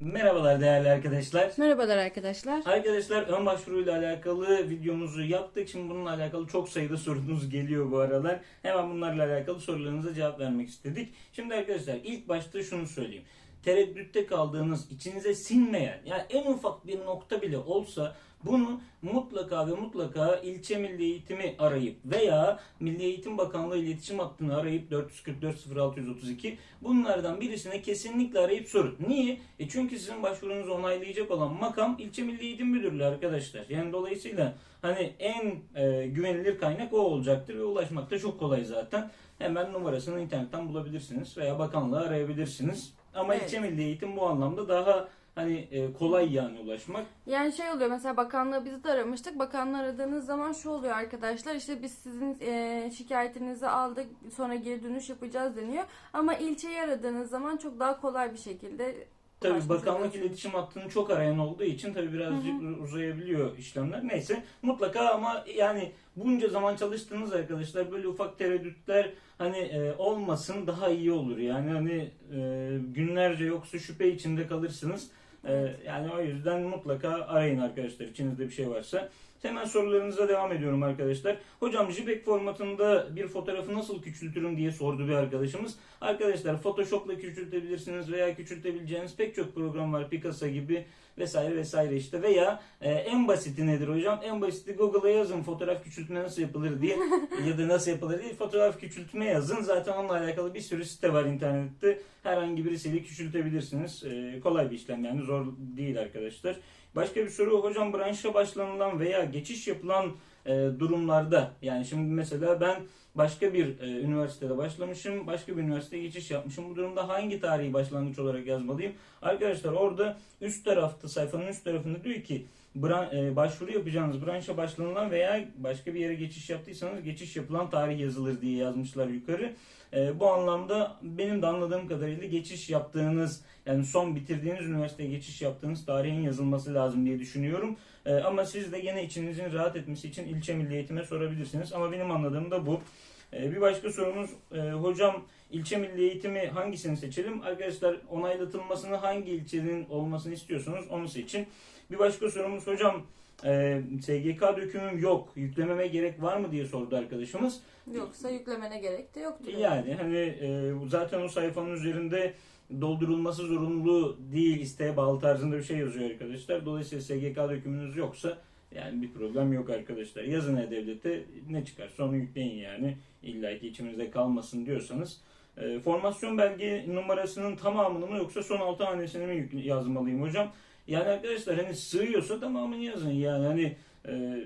Merhabalar değerli arkadaşlar. Merhabalar arkadaşlar. Arkadaşlar ön başvuruyla alakalı videomuzu yaptık. Şimdi bununla alakalı çok sayıda sorunuz geliyor bu aralar. Hemen bunlarla alakalı sorularınıza cevap vermek istedik. Şimdi arkadaşlar ilk başta şunu söyleyeyim. Tereddütte kaldığınız, içinize sinmeyen, yani en ufak bir nokta bile olsa bunu mutlaka ve mutlaka ilçe milli eğitimi arayıp veya Milli Eğitim Bakanlığı iletişim hattını arayıp 444 0632 bunlardan birisine kesinlikle arayıp sorun. Niye? E çünkü sizin başvurunuzu onaylayacak olan makam ilçe milli eğitim müdürlüğü arkadaşlar. Yani dolayısıyla hani en e, güvenilir kaynak o olacaktır ve ulaşmak da çok kolay zaten. Hemen numarasını internetten bulabilirsiniz veya bakanlığı arayabilirsiniz. Ama Evet. ilçe milli eğitim bu anlamda daha hani e, kolay yani ulaşmak. Yani şey oluyor mesela bakanlığı biz de aramıştık. Bakanlığı aradığınız zaman şu oluyor arkadaşlar işte biz sizin e, şikayetinizi aldık sonra geri dönüş yapacağız deniyor. Ama ilçeyi aradığınız zaman çok daha kolay bir şekilde Tabii bakanlık oluyorsunuz. iletişim hattını çok arayan olduğu için tabii birazcık uzayabiliyor işlemler. Neyse mutlaka ama yani bunca zaman çalıştığınız arkadaşlar böyle ufak tereddütler hani e, olmasın daha iyi olur. Yani hani e, günlerce yoksa şüphe içinde kalırsınız. E, yani o yüzden mutlaka arayın arkadaşlar içinizde bir şey varsa. Hemen sorularınıza devam ediyorum arkadaşlar. Hocam JPEG formatında bir fotoğrafı nasıl küçültürüm diye sordu bir arkadaşımız. Arkadaşlar Photoshop'la küçültebilirsiniz veya küçültebileceğiniz pek çok program var. Picasa gibi vesaire vesaire işte. Veya e, en basiti nedir hocam? En basiti Google'a yazın fotoğraf küçültme nasıl yapılır diye ya da nasıl yapılır diye fotoğraf küçültme yazın. Zaten onunla alakalı bir sürü site var internette. Herhangi birisiyle küçültebilirsiniz. E, kolay bir işlem yani zor değil arkadaşlar. Başka bir soru hocam branşa başlanılan veya geçiş yapılan e, durumlarda yani şimdi mesela ben başka bir e, üniversitede başlamışım, başka bir üniversiteye geçiş yapmışım. Bu durumda hangi tarihi başlangıç olarak yazmalıyım? Arkadaşlar orada üst tarafta sayfanın üst tarafında diyor ki bran- e, başvuru yapacağınız branşa başlanılan veya başka bir yere geçiş yaptıysanız geçiş yapılan tarih yazılır diye yazmışlar yukarı. E, bu anlamda benim de anladığım kadarıyla geçiş yaptığınız yani son bitirdiğiniz üniversiteye geçiş yaptığınız tarihin yazılması lazım diye düşünüyorum. E, ama siz de gene içinizin rahat etmesi için ilçe milli eğitime sorabilirsiniz. Ama benim anladığım da bu. E, bir başka sorumuz e, hocam ilçe milli eğitimi hangisini seçelim? Arkadaşlar onaylatılmasını hangi ilçenin olmasını istiyorsanız onu seçin. Bir başka sorumuz hocam e, SGK dökümüm yok yüklememe gerek var mı diye sordu arkadaşımız. yoksa yüklemene gerek de yoktur. Yani hani e, zaten o sayfanın üzerinde doldurulması zorunlu değil isteğe bağlı tarzında bir şey yazıyor arkadaşlar. Dolayısıyla SGK dökümünüz yoksa yani bir problem yok arkadaşlar. Yazın E-Devlet'e ne çıkarsa onu yükleyin yani. İlla ki içimizde kalmasın diyorsanız. E, formasyon belge numarasının tamamını mı yoksa son 6 hanesini mi yazmalıyım hocam? Yani arkadaşlar hani sığıyorsa tamamını yazın yani hani e,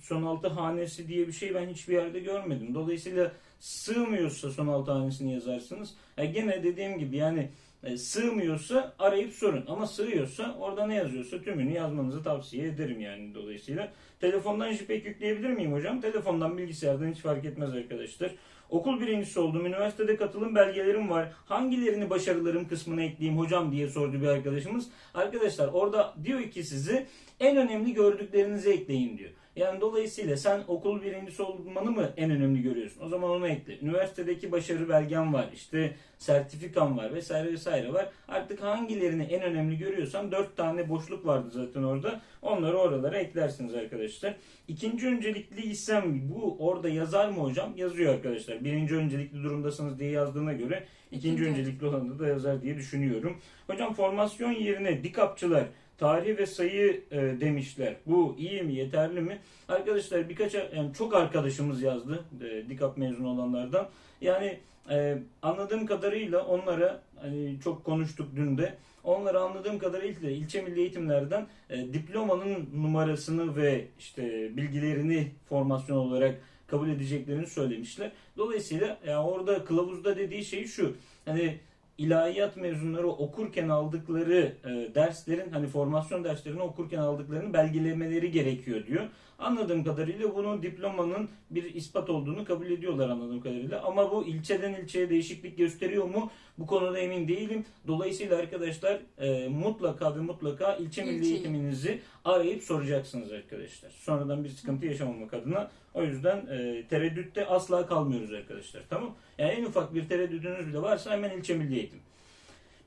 son 6 hanesi diye bir şey ben hiçbir yerde görmedim. Dolayısıyla sığmıyorsa son 6 hanesini yazarsınız. E, gene dediğim gibi yani e, sığmıyorsa arayıp sorun ama sığıyorsa orada ne yazıyorsa tümünü yazmanızı tavsiye ederim yani dolayısıyla. Telefondan JPEG yükleyebilir miyim hocam? Telefondan bilgisayardan hiç fark etmez arkadaşlar. Okul birincisi oldum. Üniversitede katılım belgelerim var. Hangilerini başarılarım kısmına ekleyeyim hocam diye sordu bir arkadaşımız. Arkadaşlar orada diyor ki sizi en önemli gördüklerinizi ekleyin diyor. Yani dolayısıyla sen okul birincisi olmanı mı en önemli görüyorsun? O zaman onu ekle. Üniversitedeki başarı belgen var. işte sertifikan var vesaire vesaire var. Artık hangilerini en önemli görüyorsan dört tane boşluk vardı zaten orada. Onları oralara eklersiniz arkadaşlar. İkinci öncelikli isem bu orada yazar mı hocam? Yazıyor arkadaşlar. Birinci öncelikli durumdasınız diye yazdığına göre ikinci İkinci öncelikli olanı da yazar diye düşünüyorum. Hocam formasyon yerine dikapçılar tarih ve sayı e, demişler. Bu iyi mi, yeterli mi? Arkadaşlar birkaç yani çok arkadaşımız yazdı e, dikap mezunu olanlardan. Yani e, anladığım kadarıyla onlara hani çok konuştuk dün de. Onlara anladığım kadarıyla ilçe milli eğitimlerden e, diplomanın numarasını ve işte bilgilerini formasyon olarak kabul edeceklerini söylemişler. Dolayısıyla yani orada kılavuzda dediği şey şu. Hani ilahiyat mezunları okurken aldıkları e, derslerin hani formasyon derslerini okurken aldıklarını belgelemeleri gerekiyor diyor. Anladığım kadarıyla bunun diplomanın bir ispat olduğunu kabul ediyorlar anladığım kadarıyla. Ama bu ilçeden ilçeye değişiklik gösteriyor mu? Bu konuda emin değilim. Dolayısıyla arkadaşlar e, mutlaka ve mutlaka ilçe milli eğitiminizi arayıp soracaksınız arkadaşlar. Sonradan bir sıkıntı yaşamamak adına. O yüzden e, tereddütte asla kalmıyoruz arkadaşlar. Tamam? Yani en ufak bir tereddütünüz bile varsa hemen ilçe milli eğitim.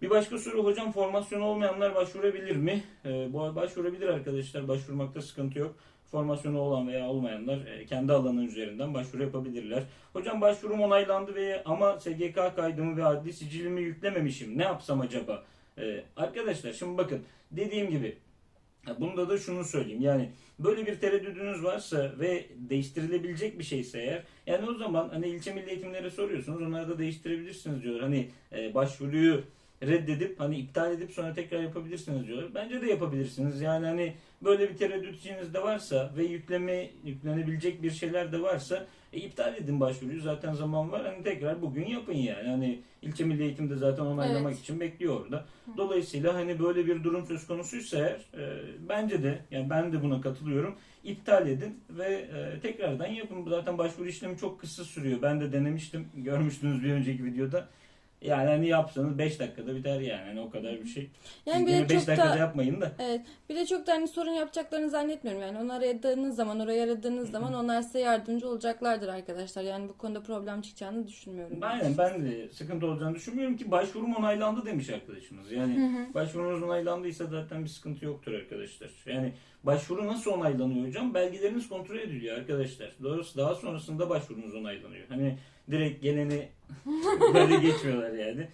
Bir başka soru hocam formasyonu olmayanlar başvurabilir mi? Bu başvurabilir arkadaşlar. Başvurmakta sıkıntı yok. Formasyonu olan veya olmayanlar e, kendi alanı üzerinden başvuru yapabilirler. Hocam başvurum onaylandı ve ama SGK kaydımı ve adli sicilimi yüklememişim. Ne yapsam acaba? Ee, arkadaşlar şimdi bakın dediğim gibi Bunda da şunu söyleyeyim yani böyle bir tereddüdünüz varsa ve değiştirilebilecek bir şeyse eğer yani o zaman hani ilçe milli eğitimlere soruyorsunuz onları da değiştirebilirsiniz diyorlar. Hani e, başvuruyu reddedip hani iptal edip sonra tekrar yapabilirsiniz diyorlar. Bence de yapabilirsiniz. Yani hani böyle bir tereddüt içinizde varsa ve yükleme yüklenebilecek bir şeyler de varsa e, iptal edin başvuruyu. Zaten zaman var. Hani tekrar bugün yapın yani. Hani ilçe milli eğitimde zaten onaylamak Evet. için bekliyor orada. Dolayısıyla hani böyle bir durum söz konusuysa eğer e, bence de yani ben de buna katılıyorum. İptal edin ve e, tekrardan yapın. Zaten başvuru işlemi çok kısa sürüyor. Ben de denemiştim. Görmüştünüz bir önceki videoda. Yani hani yapsanız 5 dakikada biter yani. Hani o kadar bir şey. Yani bir de 5 çok dakikada da yapmayın da. Evet. Bir de çok da hani sorun yapacaklarını zannetmiyorum. Yani onları aradığınız zaman, orayı aradığınız zaman onlar size yardımcı olacaklardır arkadaşlar. Yani bu konuda problem çıkacağını düşünmüyorum. Aynen ben de sıkıntı olacağını düşünmüyorum ki başvurum onaylandı demiş arkadaşımız. Yani başvurunuz onaylandıysa zaten bir sıkıntı yoktur arkadaşlar. Yani başvuru nasıl onaylanıyor hocam? Belgeleriniz kontrol ediliyor arkadaşlar. Doğrusu daha sonrasında başvurunuz onaylanıyor. Hani direkt geleni böyle geçmiyorlar yani.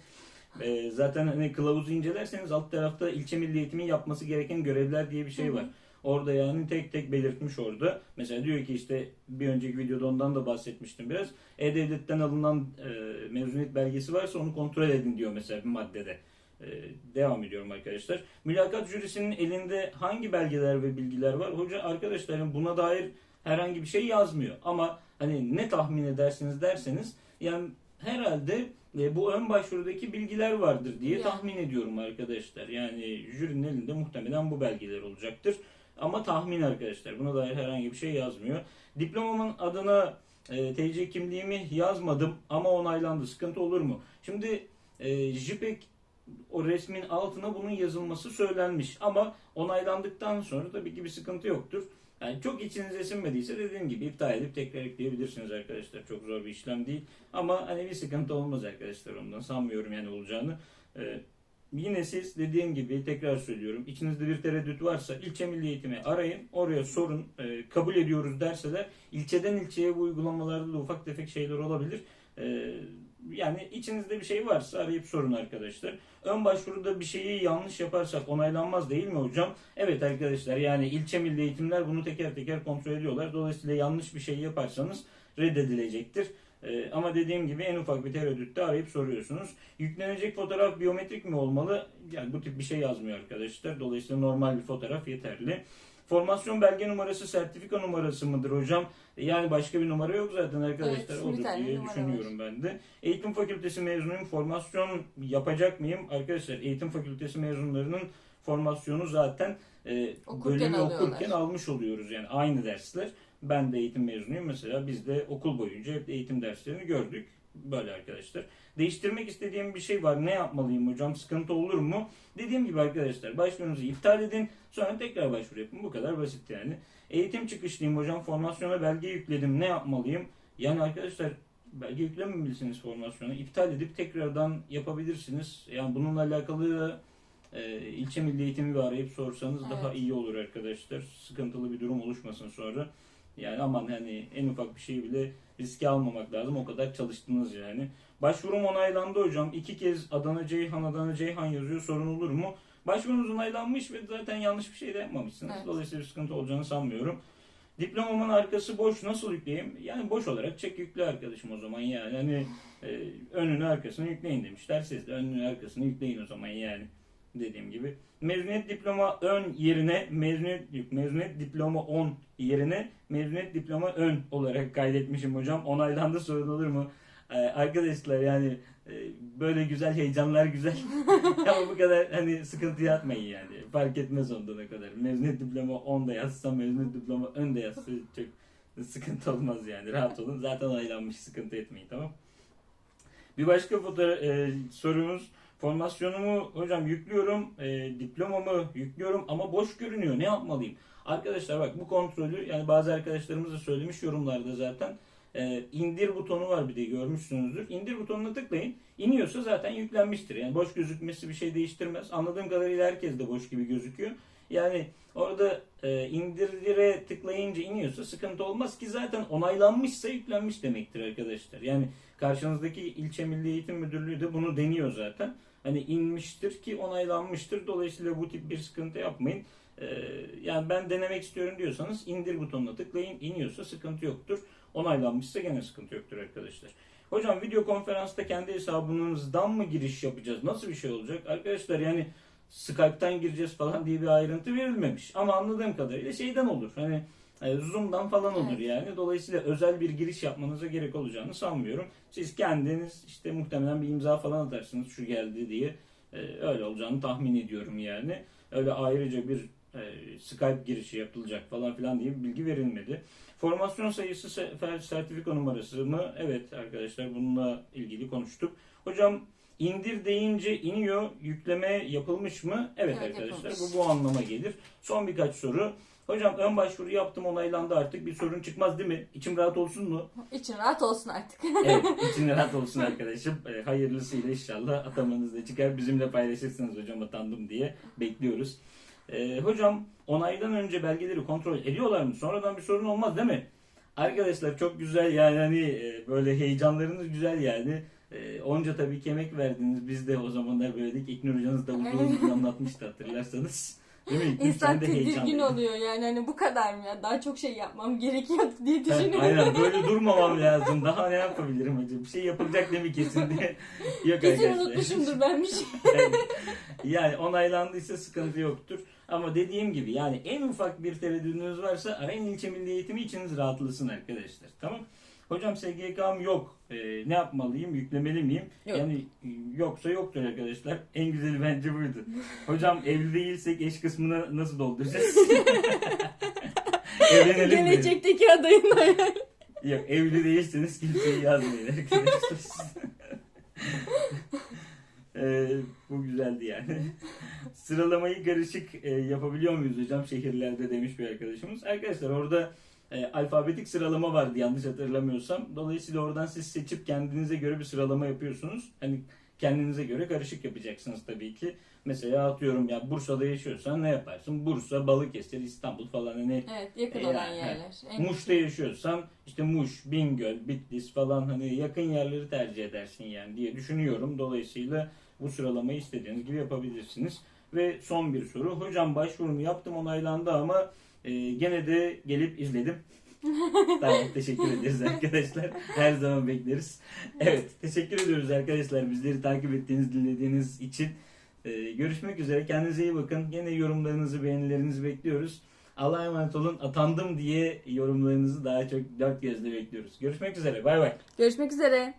Ee, zaten hani kılavuzu incelerseniz alt tarafta ilçe milli eğitimin yapması gereken görevler diye bir şey var. Orada yani tek tek belirtmiş orada. Mesela diyor ki işte bir önceki videoda ondan da bahsetmiştim biraz. E-Devlet'ten alınan e, mezuniyet belgesi varsa onu kontrol edin diyor mesela bir maddede. E, devam ediyorum arkadaşlar. Mülakat jürisinin elinde hangi belgeler ve bilgiler var? Hoca arkadaşlarım buna dair herhangi bir şey yazmıyor. Ama hani ne tahmin edersiniz derseniz yani herhalde e, bu ön başvurudaki bilgiler vardır diye Yani. tahmin ediyorum arkadaşlar. Yani jürinin elinde muhtemelen bu belgeler olacaktır. Ama tahmin arkadaşlar. Buna dair herhangi bir şey yazmıyor. Diplomamın adına e, TC kimliğimi yazmadım ama onaylandı. Sıkıntı olur mu? Şimdi e, JPEG o resmin altına bunun yazılması söylenmiş. Ama onaylandıktan sonra tabii ki bir sıkıntı yoktur. Yani çok içinize sinmediyse dediğim gibi iptal edip tekrar ekleyebilirsiniz arkadaşlar. Çok zor bir işlem değil. Ama hani bir sıkıntı olmaz arkadaşlar ondan. Sanmıyorum yani olacağını. Ee, yine siz dediğim gibi tekrar söylüyorum. İçinizde bir tereddüt varsa ilçe milli eğitimi arayın. Oraya sorun. Ee, kabul ediyoruz derseler ilçeden ilçeye bu uygulamalarda da ufak tefek şeyler olabilir. Ee, yani içinizde bir şey varsa arayıp sorun arkadaşlar. Ön başvuruda bir şeyi yanlış yaparsak onaylanmaz değil mi hocam? Evet arkadaşlar yani ilçe milli eğitimler bunu teker teker kontrol ediyorlar. Dolayısıyla yanlış bir şey yaparsanız reddedilecektir. Ee, ama dediğim gibi en ufak bir tereddütte arayıp soruyorsunuz. Yüklenecek fotoğraf biyometrik mi olmalı? Yani bu tip bir şey yazmıyor arkadaşlar. Dolayısıyla normal bir fotoğraf yeterli. Formasyon belge numarası sertifika numarası mıdır hocam? Yani başka bir numara yok zaten arkadaşlar. Evet, tane diye düşünüyorum ben de. Eğitim fakültesi mezunuyum. Formasyon yapacak mıyım? Arkadaşlar eğitim fakültesi mezunlarının formasyonu zaten e, Okurken bölümü alıyorlar. okurken almış oluyoruz. Yani aynı dersler. Ben de eğitim mezunuyum. Mesela biz de okul boyunca hep eğitim derslerini gördük. Böyle arkadaşlar. Değiştirmek istediğim bir şey var. Ne yapmalıyım hocam? Sıkıntı olur mu? Dediğim gibi arkadaşlar başvurunuzu iptal edin. Sonra tekrar başvuru yapın. Bu kadar basit yani. Eğitim çıkışlıyım hocam. Formasyona belge yükledim. Ne yapmalıyım? Yani arkadaşlar belge yüklememelisiniz formasyona. İptal edip tekrardan yapabilirsiniz. Yani bununla alakalı e, ilçe milli eğitimi bir arayıp sorsanız daha Evet. iyi olur arkadaşlar. Sıkıntılı bir durum oluşmasın sonra. Yani aman hani en ufak bir şey bile riske almamak lazım. O kadar çalıştınız yani. Başvurum onaylandı hocam. İki kez Adana Ceyhan Adana Ceyhan yazıyor. Sorun olur mu? Başvurunuz onaylanmış ve zaten yanlış bir şey de yapmamışsınız. Evet. Dolayısıyla bir sıkıntı olacağını sanmıyorum. Diplomamın arkası boş nasıl yükleyeyim? Yani boş olarak çek yükle arkadaşım o zaman yani. Hani e, önünü arkasını yükleyin demişler. Siz de önünü arkasını yükleyin o zaman yani. Dediğim gibi. Mezuniyet diploma ön yerine mezuniyet mezuniyet diploma 10 yerine mezuniyet diploma ön olarak kaydetmişim hocam. Onaylandı sorun olur mu? Ee, arkadaşlar yani e, böyle güzel heyecanlar güzel. Ama bu kadar hani sıkıntı yapmayın yani. Fark etmez onda ne kadar. Mezuniyet diploma 10 da yazsa mezuniyet diploma ön de yazsa çok sıkıntı olmaz yani. Rahat olun. Zaten onaylanmış sıkıntı etmeyin tamam. Bir başka fotoğraf e, sorumuz. Formasyonumu hocam yüklüyorum, e, diplomamı yüklüyorum ama boş görünüyor. Ne yapmalıyım? Arkadaşlar bak bu kontrolü yani bazı arkadaşlarımız da söylemiş yorumlarda zaten. e, indir butonu var bir de görmüşsünüzdür. İndir butonuna tıklayın. İniyorsa zaten yüklenmiştir. Yani boş gözükmesi bir şey değiştirmez. Anladığım kadarıyla herkes de boş gibi gözüküyor. Yani orada e, indire tıklayınca iniyorsa sıkıntı olmaz ki zaten onaylanmışsa yüklenmiş demektir arkadaşlar. Yani karşınızdaki ilçe milli eğitim müdürlüğü de bunu deniyor zaten. Hani inmiştir ki onaylanmıştır. Dolayısıyla bu tip bir sıkıntı yapmayın. Ee, yani ben denemek istiyorum diyorsanız indir butonuna tıklayın. İniyorsa sıkıntı yoktur. Onaylanmışsa gene sıkıntı yoktur arkadaşlar. Hocam video konferansta kendi hesabınızdan mı giriş yapacağız? Nasıl bir şey olacak? Arkadaşlar yani Skype'tan gireceğiz falan diye bir ayrıntı verilmemiş. Ama anladığım kadarıyla şeyden olur. Hani Zoom'dan falan olur Evet. yani. Dolayısıyla özel bir giriş yapmanıza gerek olacağını sanmıyorum. Siz kendiniz işte muhtemelen bir imza falan atarsınız şu geldi diye. E, öyle olacağını tahmin ediyorum yani. Öyle ayrıca bir e, Skype girişi yapılacak falan filan diye bir bilgi verilmedi. Formasyon sayısı sefer sertifika numarası mı? Evet arkadaşlar bununla ilgili konuştuk. Hocam indir deyince iniyor. Yükleme yapılmış mı? Evet, Evet, arkadaşlar yapılmış. bu bu anlama gelir. Son birkaç soru. Hocam ön başvuru yaptım onaylandı artık bir sorun çıkmaz değil mi? İçim rahat olsun mu? İçin rahat olsun artık. Evet için rahat olsun arkadaşım. E, hayırlısıyla inşallah atamanız da çıkar. Bizimle paylaşırsınız hocam atandım diye bekliyoruz. E, hocam onaydan önce belgeleri kontrol ediyorlar mı? Sonradan bir sorun olmaz değil mi? Arkadaşlar çok güzel yani hani e, böyle heyecanlarınız güzel yani. E, onca tabii ki emek verdiniz. Biz de o zamanlar böyledik. İlknur hocanız da uzun uzun anlatmıştı hatırlarsanız. Değil mi? İnsan de tedirgin oluyor yani hani bu kadar mı ya daha çok şey yapmam gerekiyor diye düşünüyorum. Aynen böyle durmamam lazım. Daha ne yapabilirim hocam? Bir şey yapılacak mi kesin diye. Yok Kesin arkadaşlar. unutmuşumdur ben bir şey. yani onaylandıysa sıkıntı yoktur. Ama dediğim gibi yani en ufak bir tereddüdünüz varsa arayın ilçe milli eğitimi içiniz rahatlasın arkadaşlar. Tamam Hocam SGK'm yok. Ee, ne yapmalıyım? Yüklemeli miyim? Yok. Yani e, yoksa yoktur arkadaşlar. En güzeli bence buydu. Hocam evli değilsek eş kısmını nasıl dolduracağız? Evlenelim mi? Gelecekteki adayın hayal. Yok evli değilseniz kimseyi yazmayın arkadaşlar. Ee, bu güzeldi yani. Sıralamayı karışık e, yapabiliyor muyuz hocam şehirlerde demiş bir arkadaşımız. Arkadaşlar orada e, alfabetik sıralama vardı yanlış hatırlamıyorsam. Dolayısıyla oradan siz seçip kendinize göre bir sıralama yapıyorsunuz. Hani kendinize göre karışık yapacaksınız tabii ki. Mesela atıyorum ya Bursa'da yaşıyorsan ne yaparsın? Bursa, Balıkesir, İstanbul falan hani Evet yakın E, olan yerler. En Muş'ta yaşıyorsan işte Muş, Bingöl, Bitlis falan hani yakın yerleri tercih edersin yani diye düşünüyorum. Dolayısıyla bu sıralamayı istediğiniz gibi yapabilirsiniz. Ve son bir soru. Hocam başvurumu yaptım onaylandı ama e, gene de gelip izledim. tamam teşekkür ederiz arkadaşlar. Her zaman bekleriz. Evet teşekkür ediyoruz arkadaşlar bizleri takip ettiğiniz dinlediğiniz için. E, görüşmek üzere kendinize iyi bakın. Gene yorumlarınızı beğenilerinizi bekliyoruz. Allah'a emanet olun. Atandım diye yorumlarınızı daha çok dört gözle bekliyoruz. Görüşmek üzere. Bay bay. Görüşmek üzere.